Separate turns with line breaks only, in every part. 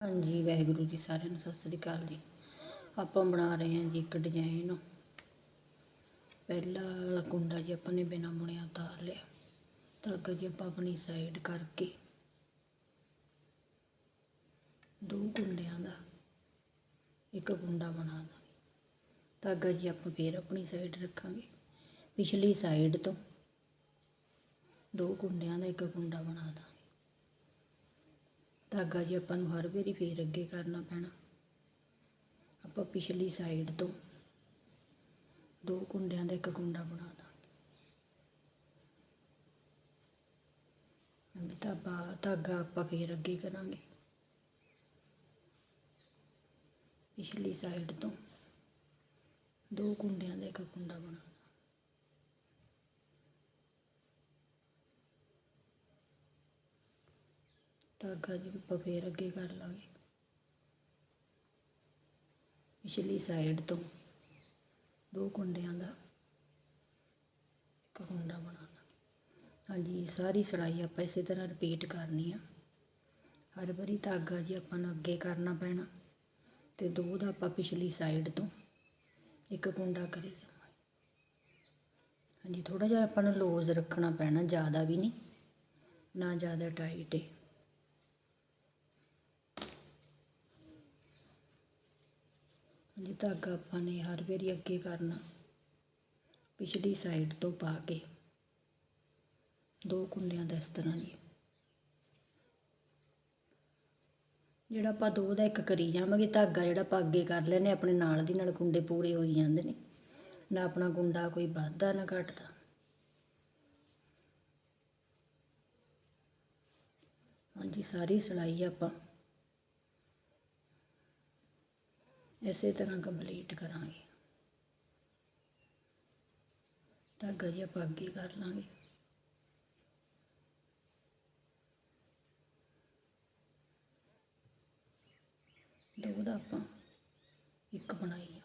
ਹਾਂਜੀ, ਵਾਹਿਗੁਰੂ ਜੀ, ਸਾਰਿਆਂ ਨੂੰ ਸਤਿ ਸ੍ਰੀ ਅਕਾਲ ਜੀ। ਆਪਾਂ ਬਣਾ ਰਹੇ ਹਾਂ ਜੀ ਇੱਕ ਡਿਜ਼ਾਈਨ ਪਹਿਲਾ ਕੁੰਡਾ ਜੀ ਆਪਾਂ ਨੇ ਬਿਨਾਂ ਬੁਣਿਆ ਉਤਾਰ ਲਿਆ। ਧਾਗਾ ਜੀ ਆਪਾਂ ਆਪਣੀ ਸਾਈਡ ਕਰਕੇ ਦੋ ਕੁੰਡਿਆਂ ਦਾ ਇੱਕ ਕੁੰਡਾ ਬਣਾ ਦਾਂਗੇ। ਧਾਗਾ ਜੀ ਆਪਾਂ ਫੇਰ ਆਪਣੀ ਸਾਈਡ ਰੱਖਾਂਗੇ। ਪਿਛਲੀ ਸਾਈਡ ਤੋਂ ਦੋ ਕੁੰਡਿਆਂ ਦਾ ਇੱਕ ਕੁੰਡਾ ਬਣਾ ਦਾਂਗੇ। ਧਾਗਾ ਜੀ ਆਪਾਂ ਨੂੰ ਹਰ ਵਾਰੀ ਫੇਰ ਅੱਗੇ ਕਰਨਾ ਪੈਣਾ। ਆਪਾਂ ਪਿਛਲੀ ਸਾਈਡ ਤੋਂ ਦੋ ਕੁੰਡਿਆਂ ਦਾ ਇੱਕ ਕੁੰਡਾ ਬਣਾ ਦਾਂਗੇ। ਧਾਗਾ ਧਾਗਾ ਆਪਾਂ ਫੇਰ ਅੱਗੇ ਕਰਾਂਗੇ। ਪਿਛਲੀ ਸਾਈਡ ਤੋਂ ਦੋ ਕੁੰਡਿਆਂ ਦਾ ਇੱਕ ਕੁੰਡਾ ਬਣਾ ਧਾਗਾ ਜੀ ਆਪਾਂ ਫੇਰ ਅੱਗੇ ਕਰ ਲਾਂਗੇ। ਪਿਛਲੀ ਸਾਈਡ ਤੋਂ ਦੋ ਕੁੰਡਿਆਂ ਦਾ ਇੱਕ ਕੁੰਡਾ ਬਣਾ ਹਾਂਜੀ, ਸਾਰੀ ਸੜਾਈ ਆਪਾਂ ਇਸੇ ਤਰ੍ਹਾਂ ਰਿਪੀਟ ਕਰਨੀ ਆ। ਹਰ ਵਾਰੀ ਧਾਗਾ ਜੀ ਆਪਾਂ ਨੂੰ ਅੱਗੇ ਕਰਨਾ ਪੈਣਾ ਤੇ ਦੋ ਦਾ ਆਪਾਂ ਪਿਛਲੀ ਸਾਈਡ ਤੋਂ ਇੱਕ ਕੁੰਡਾ ਕਰੀ ਜਾਵਾਂਗੇ। ਹਾਂਜੀ ਥੋੜਾ ਜਿਹਾ ਆਪਾਂ ਨੂੰ ਲੋਜ਼ ਰੱਖਣਾ ਪੈਣਾ, ਜ਼ਿਆਦਾ ਵੀ ਨਹੀਂ, ਨਾ ਜ਼ਿਆਦਾ ਟਾਈਟ ਹੈ ਹਾਂਜੀ, ਧਾਗਾ ਆਪਾਂ ਨੇ ਹਰ ਵਾਰੀ ਅੱਗੇ ਕਰਨਾ। ਪਿਛਲੀ ਸਾਈਡ ਤੋਂ ਪਾ ਕੇ। ਦੋ ਕੁੰਡਿਆਂ ਦਾ ਇਸ ਤਰ੍ਹਾਂ ਜੀ। ਜਿਹੜਾ ਆਪਾਂ ਦੋ ਦਾ ਇੱਕ ਕਰੀ ਜਾਵਾਂਗੇ, ਧਾਗਾ ਜਿਹੜਾ ਆਪਾਂ ਅੱਗੇ ਕਰ ਲੈਨੇ ਆਪਣੇ ਨਾਲ ਦੀ ਨਾਲ ਕੁੰਡੇ ਪੂਰੇ ਹੋਈ ਜਾਂਦੇ ਨੇ। ਨਾ ਆਪਣਾ ਗੁੰਡਾ ਕੋਈ ਵੱਧਦਾ, ਨਾ ਘਟਦਾ। ਹਾਂਜੀ, ਸਾਰੀ ਸਿਲਾਈ ਆਪਾਂ ਇਸੇ ਤਰ੍ਹਾਂ ਕੰਪਲੀਟ ਕਰਾਂਗੇ। ਧਾਗਾ ਜੀ ਆਪਾਂ ਅੱਗੇ ਕਰ ਲਾਂਗੇ। ਦੋ ਦਾ ਆਪਾਂ ਇੱਕ ਬਣਾਈ ਆ।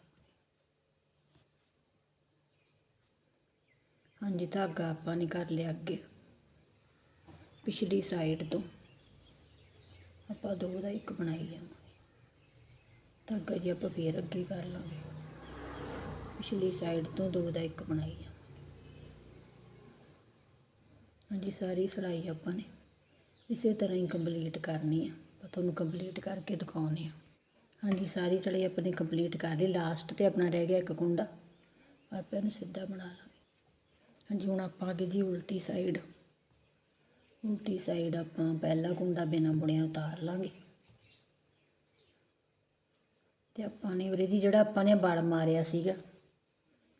ਹਾਂਜੀ, ਧਾਗਾ ਆਪਾਂ ਨੇ ਕਰ ਲਿਆ ਅੱਗੇ। ਪਿਛਲੀ ਸਾਈਡ ਤੋਂ। ਆਪਾਂ ਦੋ ਦਾ ਇੱਕ ਬਣਾਈ ਜਾਵਾਂਗੇ ਧਾਗਾ ਜੀ ਆਪਾਂ ਫੇਰ ਅੱਗੇ ਕਰ ਲਾਂਗੇ। ਪਿਛਲੀ ਸਾਈਡ ਤੋਂ ਦੋ ਦਾ ਇੱਕ ਬਣਾਈ ਆ। ਹਾਂਜੀ, ਸਾਰੀ ਸਿਲਾਈ ਆਪਾਂ ਨੇ ਇਸੇ ਤਰ੍ਹਾਂ ਹੀ ਕੰਪਲੀਟ ਕਰਨੀ ਆ। ਆਪਾਂ ਤੁਹਾਨੂੰ ਕੰਪਲੀਟ ਕਰਕੇ ਦਿਖਾਉਣੇ ਆ। ਹਾਂਜੀ, ਸਾਰੀ ਸਿਲਾਈ ਨੇ ਕੰਪਲੀਟ ਕਰ ਲਈ। ਲਾਸਟ ਤੇ ਆਪਣਾ ਰਹਿ ਗਿਆ ਇੱਕ ਕੁੰਡਾ। ਆਪਾਂ ਇਹਨੂੰ ਸਿੱਧਾ ਬਣਾ ਲਾਂਗੇ। ਹਾਂਜੀ, ਹੁਣ ਆਪਾਂ ਅੱਗੇ ਜੀ ਉਲਟੀ ਸਾਈਡ ਉਲਟੀ ਸਾਈਡ ਆਪਾਂ ਪਹਿਲਾ ਕੁੰਡਾ ਬਿਨਾਂ ਬੁਣਿਆ ਉਤਾਰ ਲਾਂਗੇ। ਤੇ ਆਪਾਂ ਨੇ ਉਰੇ ਜੀ ਜਿਹੜਾ ਆਪਾਂ ਨੇ ਬਲ ਮਾਰਿਆ ਸੀਗਾ,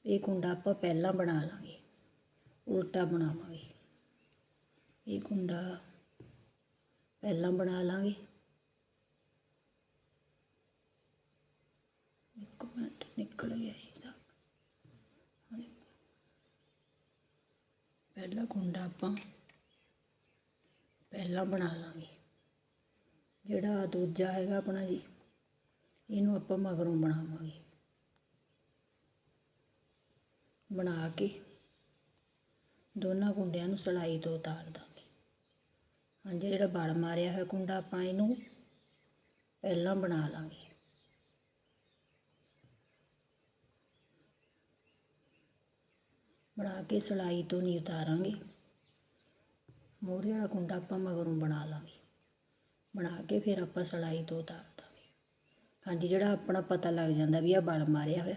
ਇਹ ਕੁੰਡਾ ਆਪਾਂ ਪਹਿਲਾਂ ਬਣਾ ਲਾਂਗੇ, ਉਲਟਾ ਬਣਾਵਾਂਗੇ। ਇਹ ਕੁੰਡਾ ਪਹਿਲਾਂ ਬਣਾ ਲਾਂਗੇ। ਇੱਕ ਮਿੰਟ ਨਿਕਲ ਗਿਆ ਇਹਦਾ ਪਹਿਲਾ ਕੁੰਡਾ ਆਪਾਂ ਪਹਿਲਾਂ ਬਣਾ ਲਾਂਗੇ। ਜਿਹੜਾ ਦੂਜਾ ਹੈਗਾ ਆਪਣਾ ਜੀ। ਇਹਨੂੰ ਆਪਾਂ ਮਗਰੋਂ ਬਣਾਵਾਂਗੇ। ਬਣਾ ਕੇ ਦੋਨਾਂ ਕੁੰਡਿਆਂ ਨੂੰ ਸਲਾਈ ਤੋਂ ਉਤਾਰ ਦਾਂਗੇ। ਹਾਂਜੀ ਜਿਹੜਾ ਬਲ ਮਾਰਿਆ ਹੋਇਆ ਕੁੰਡਾ ਆਪਾਂ ਇਹਨੂੰ ਪਹਿਲਾਂ ਬਣਾ ਲਾਂਗੇ। ਬਣਾ ਕੇ ਸਲਾਈ ਤੋਂ ਨਹੀਂ ਉਤਾਰਾਂਗੇ। ਮੋਹਰੇ ਵਾਲਾ ਕੁੰਡਾ ਆਪਾਂ ਮਗਰੋਂ ਬਣਾ ਲਾਂਗੇ। ਬਣਾ ਕੇ ਫਿਰ ਆਪਾਂ ਸਲਾਈ ਤੋਂ ਉਤਾਰ ਹਾਂਜੀ, ਜਿਹੜਾ ਆਪਣਾ ਪਤਾ ਲੱਗ ਜਾਂਦਾ ਵੀ ਆ ਬਲ ਮਾਰਿਆ ਹੋਇਆ।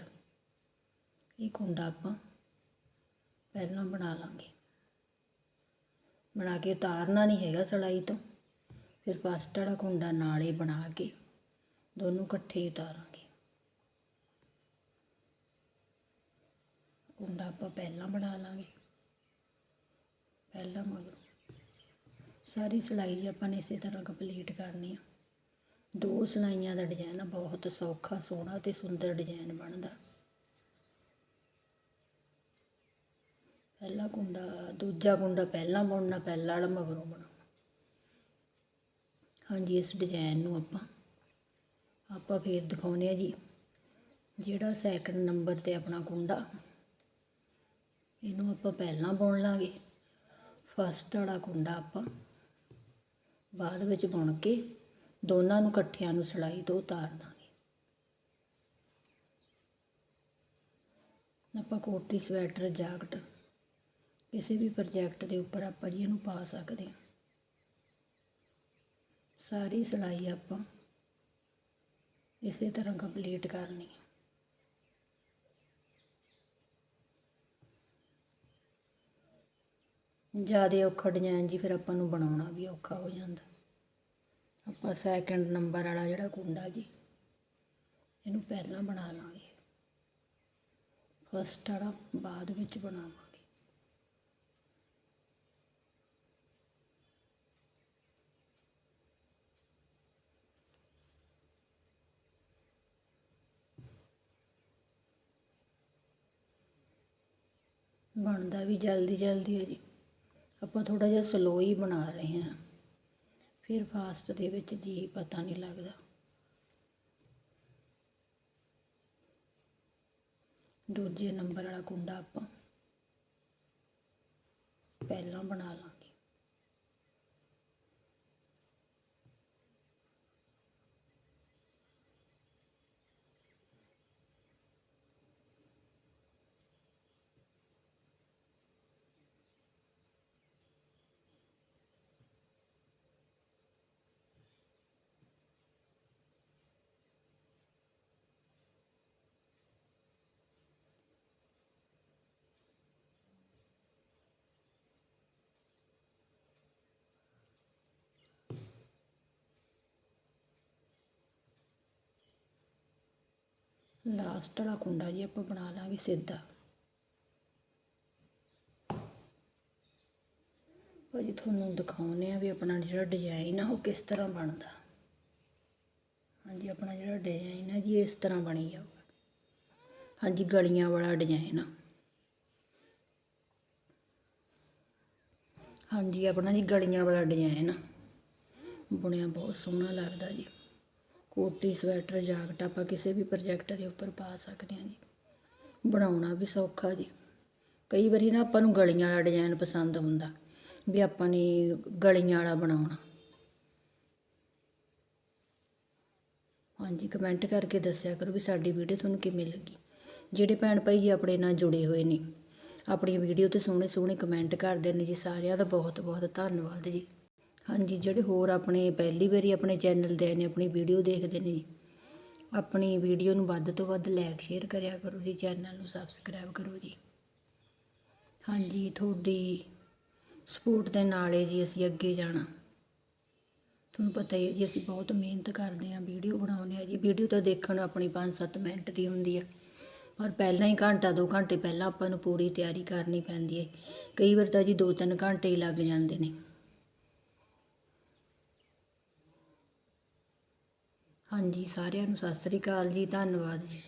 ਇਹ ਕੁੰਡਾ ਆਪਾਂ ਪਹਿਲਾਂ ਬਣਾ ਲਾਂਗੇ। ਬਣਾ ਕੇ ਉਤਾਰਨਾ ਨਹੀਂ ਹੈਗਾ ਸਲਾਈ ਤੋਂ। ਫਿਰ ਫਸਟ ਵਾਲਾ ਕੁੰਡਾ ਨਾਲੇ ਬਣਾ ਕੇ ਦੋਨੋਂ ਇਕੱਠੇ ਹੀ ਉਤਾਰਾਂਗੇ। ਕੁੰਡਾ ਆਪਾਂ ਪਹਿਲਾਂ ਬਣਾ ਲਾਂਗੇ। ਪਹਿਲਾਂ ਮਗਰੋਂ। ਸਾਰੀ ਸਿਲਾਈ ਆਪਾਂ ਨੇ ਇਸੇ ਤਰ੍ਹਾਂ ਕੰਪਲੀਟ ਕਰਨੀ ਆ। ਦੋ ਸਿਲਾਈਆਂ ਦਾ ਡਿਜ਼ਾਈਨ ਬਹੁਤ ਸੌਖਾ, ਸੋਹਣਾ ਤੇ ਸੁੰਦਰ ਡਿਜ਼ਾਈਨ ਬਣਦਾ। ਪਹਿਲਾ ਕੁੰਡਾ, ਦੂਜਾ ਕੁੰਡਾ ਪਹਿਲਾਂ ਬੁਣਨਾ, ਪਹਿਲਾ ਵਾਲਾ ਮਗਰੋਂ ਬਣਾਉਣਾ। ਹਾਂਜੀ, ਇਸ ਡਿਜ਼ਾਈਨ ਨੂੰ ਆਪਾਂ ਆਪਾਂ ਫੇਰ ਦਿਖਾਉਨੇ ਆ ਜੀ। ਜਿਹੜਾ ਸੈਕਿੰਡ ਨੰਬਰ ਤੇ ਆਪਣਾ ਕੁੰਡਾ, ਇਹਨੂੰ ਆਪਾਂ ਪਹਿਲਾਂ ਬੁਣ ਲਾਂਗੇ। ਫਸਟ ਵਾਲਾ ਕੁੰਡਾ ਆਪਾਂ ਬਾਅਦ ਵਿੱਚ ਬੁਣ ਕੇ ਦੋਨਾਂ ਨੂੰ ਇਕੱਠਿਆਂ ਨੂੰ ਸਿਲਾਈ ਤੋਂ ਉਤਾਰ ਦਾਂਗੇ। ਆਪਾਂ ਕੋਟੀ ਸਵੈਟਰ ਜਾਕਟ, ਕਿਸੇ ਵੀ ਪ੍ਰੋਜੈਕਟ ਦੇ ਉੱਪਰ ਆਪਾਂ ਜੀ ਇਹਨੂੰ ਪਾ ਸਕਦੇ ਹਾਂ। ਸਾਰੀ ਸਿਲਾਈ ਆਪਾਂ ਇਸੇ ਤਰ੍ਹਾਂ ਕੰਪਲੀਟ ਕਰਨੀ ਹੈ। ਜ਼ਿਆਦਾ ਔਖਾ ਡਿਜ਼ਾਈਨ ਜੀ ਫਿਰ ਆਪਾਂ ਨੂੰ ਬਣਾਉਣਾ ਵੀ ਔਖਾ ਹੋ ਜਾਂਦਾ। ਆਪਾਂ ਸੈਕਿੰਡ ਨੰਬਰ ਵਾਲਾ ਜਿਹੜਾ ਕੁੰਡਾ ਜੀ, ਇਹਨੂੰ ਪਹਿਲਾਂ ਬਣਾ ਲਾਂਗੇ। ਫਸਟ ਵਾਲਾ ਬਾਅਦ ਵਿੱਚ ਬਣਾਵਾਂਗੇ। ਬਣਦਾ ਵੀ ਜਲਦੀ ਜਲਦੀ ਹੈ ਜੀ। ਆਪਾਂ ਥੋੜਾ ਜਿਹਾ ਸਲੋ ਹੀ ਬਣਾ ਰਹੇ ਹਾਂ। ਫਿਰ ਫਾਸਟ ਦੇ ਵਿੱਚ ਜੀ ਪਤਾ ਨਹੀਂ ਲੱਗਦਾ। ਦੂਜੇ ਨੰਬਰ ਵਾਲਾ ਕੁੰਡਾ ਆਪਾਂ ਪਹਿਲਾਂ ਬਣਾ ਲਾਂ। ਲਾਸਟ ਵਾਲਾ ਕੁੰਡਾ ਜੀ ਆਪਾਂ ਬਣਾ ਲਾਂਗੇ ਸਿੱਧਾ। ਭਾਜੀ ਤੁਹਾਨੂੰ ਦਿਖਾਉਂਦੇ ਆ ਵੀ ਆਪਣਾ ਜਿਹੜਾ ਡਿਜ਼ਾਈਨ ਆ ਉਹ ਕਿਸ ਤਰ੍ਹਾਂ ਬਣਦਾ। ਹਾਂਜੀ, ਆਪਣਾ ਜਿਹੜਾ ਡਿਜ਼ਾਈਨ ਆ ਜੀ ਇਸ ਤਰ੍ਹਾਂ ਬਣੀ ਜਾਊਗਾ। ਹਾਂਜੀ, ਗਲੀਆਂ ਵਾਲਾ ਡਿਜ਼ਾਈਨ ਆ। ਹਾਂਜੀ, ਆਪਣਾ ਜੀ ਗਲੀਆਂ ਵਾਲਾ ਡਿਜ਼ਾਈਨ ਆ। ਬੁਣਿਆ ਬਹੁਤ ਸੋਹਣਾ ਲੱਗਦਾ ਜੀ। ਕੋਟੀ, ਸਵੈਟਰ, ਜਾਕਟ ਆਪਾਂ ਕਿਸੇ ਵੀ ਪ੍ਰੋਜੈਕਟ ਦੇ ਉੱਪਰ ਪਾ ਸਕਦੇ ਹਾਂ ਜੀ। ਬਣਾਉਣਾ ਵੀ ਸੌਖਾ ਜੀ। ਕਈ ਵਾਰੀ ਨਾ ਆਪਾਂ ਨੂੰ ਗਲੀਆਂ ਵਾਲਾ ਡਿਜ਼ਾਈਨ ਪਸੰਦ ਹੁੰਦਾ ਵੀ ਆਪਾਂ ਨੇ ਗਲੀਆਂ ਵਾਲਾ ਬਣਾਉਣਾ। ਹਾਂਜੀ ਕਮੈਂਟ ਕਰਕੇ ਦੱਸਿਆ ਕਰੋ ਵੀ ਸਾਡੀ ਵੀਡੀਓ ਤੁਹਾਨੂੰ ਕਿਵੇਂ ਲੱਗੀ। ਜਿਹੜੇ ਭੈਣ ਭਾਈ ਜੀ ਆਪਣੇ ਨਾਲ ਜੁੜੇ ਹੋਏ ਨੇ, ਆਪਣੀ ਵੀਡੀਓ ਤੇ ਸੋਹਣੇ ਸੋਹਣੇ ਕਮੈਂਟ ਕਰਦੇ ਨੇ ਜੀ, ਸਾਰਿਆਂ ਦਾ ਬਹੁਤ ਬਹੁਤ ਧੰਨਵਾਦ ਜੀ। ਹਾਂਜੀ, ਜਿਹੜੇ ਹੋਰ ਆਪਣੇ ਪਹਿਲੀ ਵਾਰੀ ਆਪਣੇ ਚੈਨਲ ਦੇ ਨੇ, ਆਪਣੀ ਵੀਡੀਓ ਦੇਖਦੇ ਨੇ ਜੀ, ਆਪਣੀ ਵੀਡੀਓ ਨੂੰ ਵੱਧ ਤੋਂ ਵੱਧ ਲਾਈਕ ਸ਼ੇਅਰ ਕਰਿਆ ਕਰੋ ਜੀ ਚੈਨਲ ਨੂੰ ਸਬਸਕ੍ਰਾਈਬ ਕਰੋ ਜੀ। ਹਾਂਜੀ, ਤੁਹਾਡੀ ਸਪੋਰਟ ਦੇ ਨਾਲ ਹੀ ਜੀ ਅਸੀਂ ਅੱਗੇ ਜਾਣਾ। ਤੁਹਾਨੂੰ ਪਤਾ ਹੀ ਹੈ ਜੀ, ਅਸੀਂ ਬਹੁਤ ਮਿਹਨਤ ਕਰਦੇ ਹਾਂ ਵੀਡੀਓ ਬਣਾਉਂਦੇ ਹਾਂ ਜੀ। ਵੀਡੀਓ ਤਾਂ ਦੇਖਣ ਆਪਣੀ 5-7 ਮਿੰਟ ਦੀ ਹੁੰਦੀ ਆ ਪਰ ਪਹਿਲਾਂ ਹੀ ਘੰਟਾ 2 ਘੰਟੇ ਪਹਿਲਾਂ ਆਪਾਂ ਨੂੰ ਪੂਰੀ ਤਿਆਰੀ ਕਰਨੀ ਪੈਂਦੀ ਹੈ। ਕਈ ਵਾਰ ਤਾਂ ਜੀ 2-3 ਘੰਟੇ ਹੀ ਲੱਗ ਜਾਂਦੇ ਨੇ। ਹਾਂਜੀ ਸਾਰਿਆਂ ਨੂੰ ਸਤਿ ਸ੍ਰੀ ਅਕਾਲ ਜੀ ਧੰਨਵਾਦ ਜੀ।